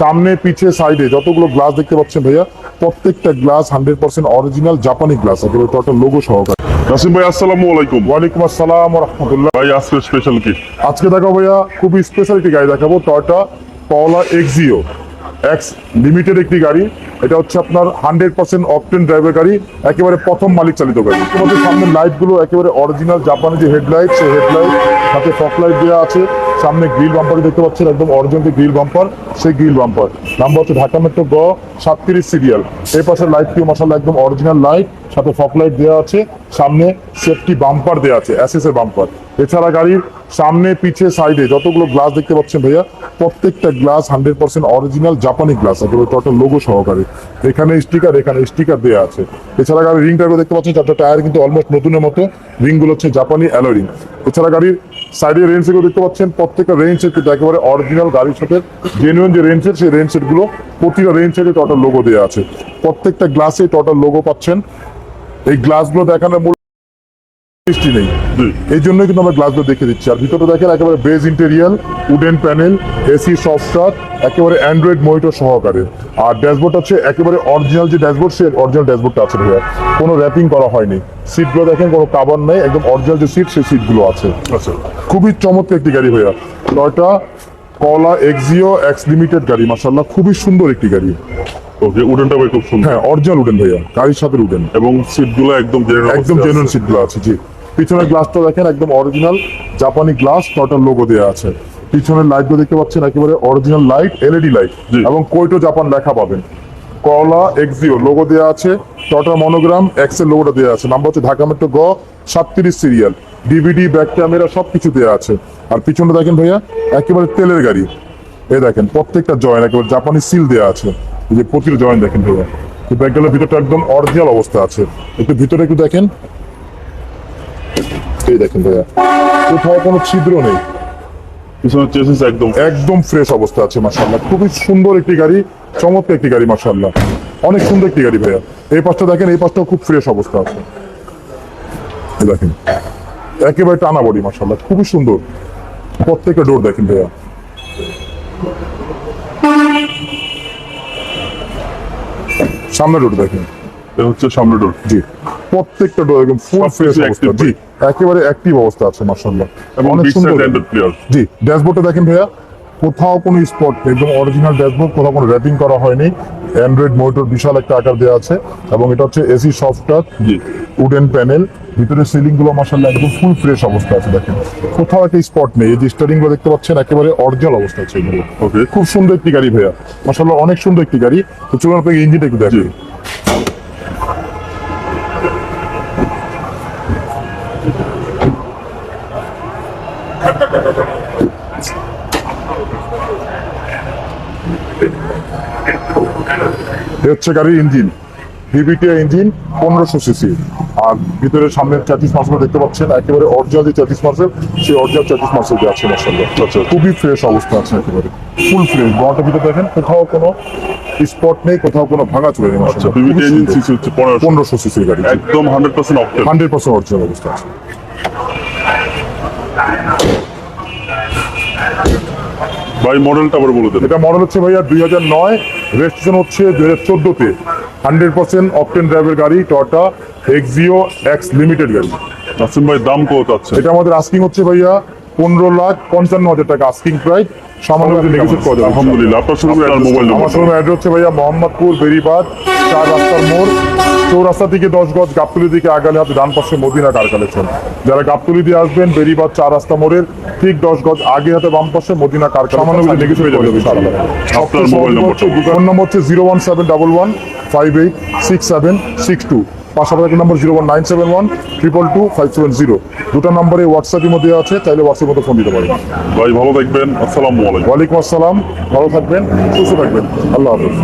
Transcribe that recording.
সামনে পিছে সাইডে যতগুলো গ্লাস দেখতে পাচ্ছেন ভাইয়া প্রত্যেকটা গ্লাস হান্ড্রেড পার্সেন্ট অরিজিনাল জাপানি গ্লাস একেবারে টোটাল লোগো সহকারে। নাসিম ভাই আসসালামু আলাইকুম। ওয়ালাইকুম আসসালাম রহমতুল্লাহ ভাই আজকে স্পেশাল কি? আজকে দেখাবো ভাইয়া খুবই স্পেশাল একটি গাড়ি দেখাবো টয়টা পলা এক্সিও এক্স লিমিটেড একটি গাড়ি। এটা হচ্ছে আপনার হান্ড্রেড পার্সেন্ট অপটেন ড্রাইভের গাড়ি একেবারে প্রথম মালিক চালিত গাড়ি। তোমাদের সামনে লাইটগুলো একেবারে অরিজিনাল জাপানি যে হেডলাইট সেই হেডলাইট সাথে ফক লাইট দেওয়া আছে। সামনে গ্রিল বাম্পার দেখতে পাচ্ছেন একদম অরিজিনাল গ্রিল বাম্পার, সেই গ্রিল বাম্পার। নাম্বার হচ্ছে ঢাকা মেট্রো গ, সাতত্রিশ সিরিয়াল। এই পাশে লাইটটিও মশালা একদম অরিজিনাল লাইট সাথে ফক লাইট দেওয়া আছে, সামনে সেফটি বাম্পার দেওয়া আছে অ্যাসেস এর বাম্পার এছাড়া গাড়ির সামনে, পিছে সাইডে যতগুলো গ্লাস দেখতে পাচ্ছেন ভাইয়া, প্রত্যেকটা গ্লাস হান্ড্রেড পার্সেন্ট অরিজিনাল জাপানি গ্লাস একেবারে টোটাল লোগো সহকারে। এখানে স্টিকার এখানে স্টিকার দেওয়া আছে। এছাড়া গাড়ির রিং টায়ার দেখতে পাচ্ছেন, চারটা টায়ার কিন্তু অলমোস্ট নতুনের মতো। রিংগুলো হচ্ছে জাপানি অ্যালো রিং এছাড়া গাড়ির সাইডে রেঞ্জ দেখতে পাচ্ছেন, প্রত্যেকটা রেঞ্জ সেট কিন্তু একেবারে অরিজিনাল গাড়ির সাথে জেনুইন যে রেঞ্জ সেট সেই রেঞ্জগুলো প্রতিটা রেঞ্জ সেটে টোটাল লোগো দেওয়া আছে। প্রত্যেকটা গ্লাসে টোটাল লোগো পাচ্ছেন। এই গ্লাসগুলো দেখানোর নেই। এই কিন্তু আমরা গ্লাসগুলো দেখে দিচ্ছি। আর ভিতরে দেখেন একেবারে beige interior wooden panel AC software একেবারে অ্যান্ড্রয়েড মনিটর সহকারে। আর ড্যাশবোর্ড হচ্ছে একেবারে অরিজিনাল যে ড্যাশবোর্ড সে অরিজিনাল ড্যাশবোর্ডটা আছে ভাইয়া। কোনো র্যাপিং করা হয়নি। সিটগুলো দেখেন কোনো কাভার নেই। একদম অরিজিনাল যে সিট সেই সিটগুলো আছে। আচ্ছা। খুবই চমৎকার একটি গাড়ি ভাইয়া। টয়টা কলা এক্সিও এক্স লিমিটেড গাড়ি মাসাল্লাহ খুবই সুন্দর একটি গাড়ি। ওকে উডেনটা ভাই খুব সুন্দর। হ্যাঁ অরিজিনাল উডেন ভাইয়া গাড়ির সাথে উডেন এবং সিটগুলো একদম একদম জেনুইন সিটগুলো আছে জি। পিছনের গ্লাসটা দেখেন একদম অরিজিনাল জাপানি গ্লাস টোটাল লোগো দেওয়া আছে। পিছনের লাইটগুলো দেখতে পাচ্ছেন একেবারে অরিজিনাল লাইট এলইডি লাইট এবং কোইটো জাপান লেখা পাবেন। কলা এক্সিও লোগো দেওয়া আছে। টটা মনোগ্রাম এক্সেল লোগোটা দেওয়া আছে। নাম্বার হচ্ছে ঢাকা মেট্রো গ সাতত্রিশ সিরিয়াল ডিভিডি ব্যাক ক্যামেরা সবকিছু দেওয়া আছে। আর পিছনে দেখেন ভাইয়া একেবারে তেলের গাড়ি। এ দেখেন প্রত্যেকটা জয়েন একেবারে জাপানি সিল দেওয়া আছে। এই যে প্রতিটা জয়েন দেখেন ভাইয়া। ব্যাগগুলোর ভিতরটা একদম অরিজিনাল অবস্থা আছে। একটু ভিতরে একটু দেখেন। এই দেখেন ভাইয়া, কোথাও কোনো ছিদ্র নেই। পিছনে চেসিস একদম একদম ফ্রেশ অবস্থা আছে খুবই সুন্দর একটি গাড়ি, চমৎকার একটি গাড়ি অনেক সুন্দর একটি গাড়ি ভাইয়া। এই পাশটা দেখেন, এই পাশটাও খুব ফ্রেশ অবস্থা আছে। দেখেন, একেবারে টানা বডি মাশাআল্লাহ। খুবই সুন্দর। প্রত্যেকটা ডোর দেখেন ভাইয়া। সামনে ডোর দেখেন। হচ্ছে সামনে ডোর জি। প্রত্যেকটা ডোর একদম ফুল ফ্রেশ অবস্থা জি। একেবারে অ্যাক্টিভ অবস্থা আছে মাশাআল্লাহ। এবং অনেক সুন্দর। জি ড্যাশবোর্ডটা দেখেন ভাইয়া কোথাও কোনো স্পট একদম অরিজিনাল ড্যাশবোর্ড কোথাও কোনো র্যাপিং করা হয়নি। অ্যান্ড্রয়েড মোটর বিশাল একটা আকার দেওয়া আছে এবং এটা হচ্ছে এসি সফটওয়্যার জি। উডেন প্যানেল ভিতরে সিলিংগুলো মাসাল্লাহ একদম ফুল ফ্রেশ অবস্থা আছে দেখেন। কোথাও একটা স্পট নেই এই যে স্টারিংগুলো দেখতে পাচ্ছেন একেবারে অরিজিনাল অবস্থা আছে এগুলো। ওকে খুব সুন্দর একটি গাড়ি ভাইয়া মাসাল্লাহ অনেক সুন্দর একটি গাড়ি। তো চলুন আপনাকে ইঞ্জিনটা একটু দেখি হচ্ছে গাড়ির ইঞ্জিন ভিভিটিআই ইঞ্জিন পনেরোশো সিসি। আর ভিতরে সামনে চ্যাটিস মার্সেল দেখতে পাচ্ছেন একেবারে অরিজিনাল যে চ্যাটিস মার্সেল সেই অরিজিনাল চ্যাটিস মার্সেল যে আছে মার্শাল্লাহ আচ্ছা। খুবই ফ্রেশ অবস্থা আছে একেবারে ফুল ফ্রেশ গড়াটা ভিতরে দেখেন কোথাও কোনো স্পট নেই কোথাও কোনো ভাঙা চলে নেই আচ্ছা বিবিটি ইঞ্জিন সিসি হচ্ছে পনেরোশো। পনেরোশো সিসির গাড়ি। একদম হান্ড্রেড পার্সেন্ট অপটেন হান্ড্রেড পার্সেন্ট অরিজিনাল অবস্থা আছে। ভাই মডেলটা আবার বলে দেন। এটা মডেল হচ্ছে ভাইয়া দুই হাজার নয় রেজিস্ট্রেশন হচ্ছে দুই হাজার চোদ্দোতে। হান্ড্রেড পার্সেন্ট অপটেন ড্রাইভের গাড়ি টয়টা এক্সিও এক্স লিমিটেড গাড়ি। নাসিম ভাই দাম কত আছে এটা আমাদের আস্কিং হচ্ছে ভাইয়া পনেরো লাখ পঞ্চান্ন হাজার টাকা আস্কিং প্রাইস সামান্য নেগোসিয়েট করা যাবে আলহামদুলিল্লাহ। আপনার মোবাইল আমার নাম্বার অ্যাড্রেস হচ্ছে ভাইয়া মোহাম্মদপুর বেরিবাদ চার রাস্তার মোড়। চৌরাস্তা থেকে দশ গজ গাবতলি দিকে আগালে ডান পাশে মদিনা কার কালেকশন যারা গাবতলি দিয়ে আসবেন বেরিবাদ চার রাস্তা মোড়ের ঠিক দশ গজ আগে হাতে বাম পাশে মদিনা কার সামান্য নেগোসিয়েট হয়ে যাবে আপনার মোবাইল নাম্বারটা ফোন নম্বর হচ্ছে zero one seven double one five eight six seven six two পাশাপাশি number zero one nine seven one triple two five seven zero দুটো নম্বরে হোয়াটসঅ্যাপের মধ্যে আছে চাইলে হোয়াটসঅ্যাপের মধ্যে ফোন দিতে পারেন। ভাই ভালো থাকবেন। আসসালামু আলাইকুম। ওয়ালাইকুম আসসালাম। ভালো থাকবেন সুস্থ থাকবেন। আল্লাহ হাফেজ।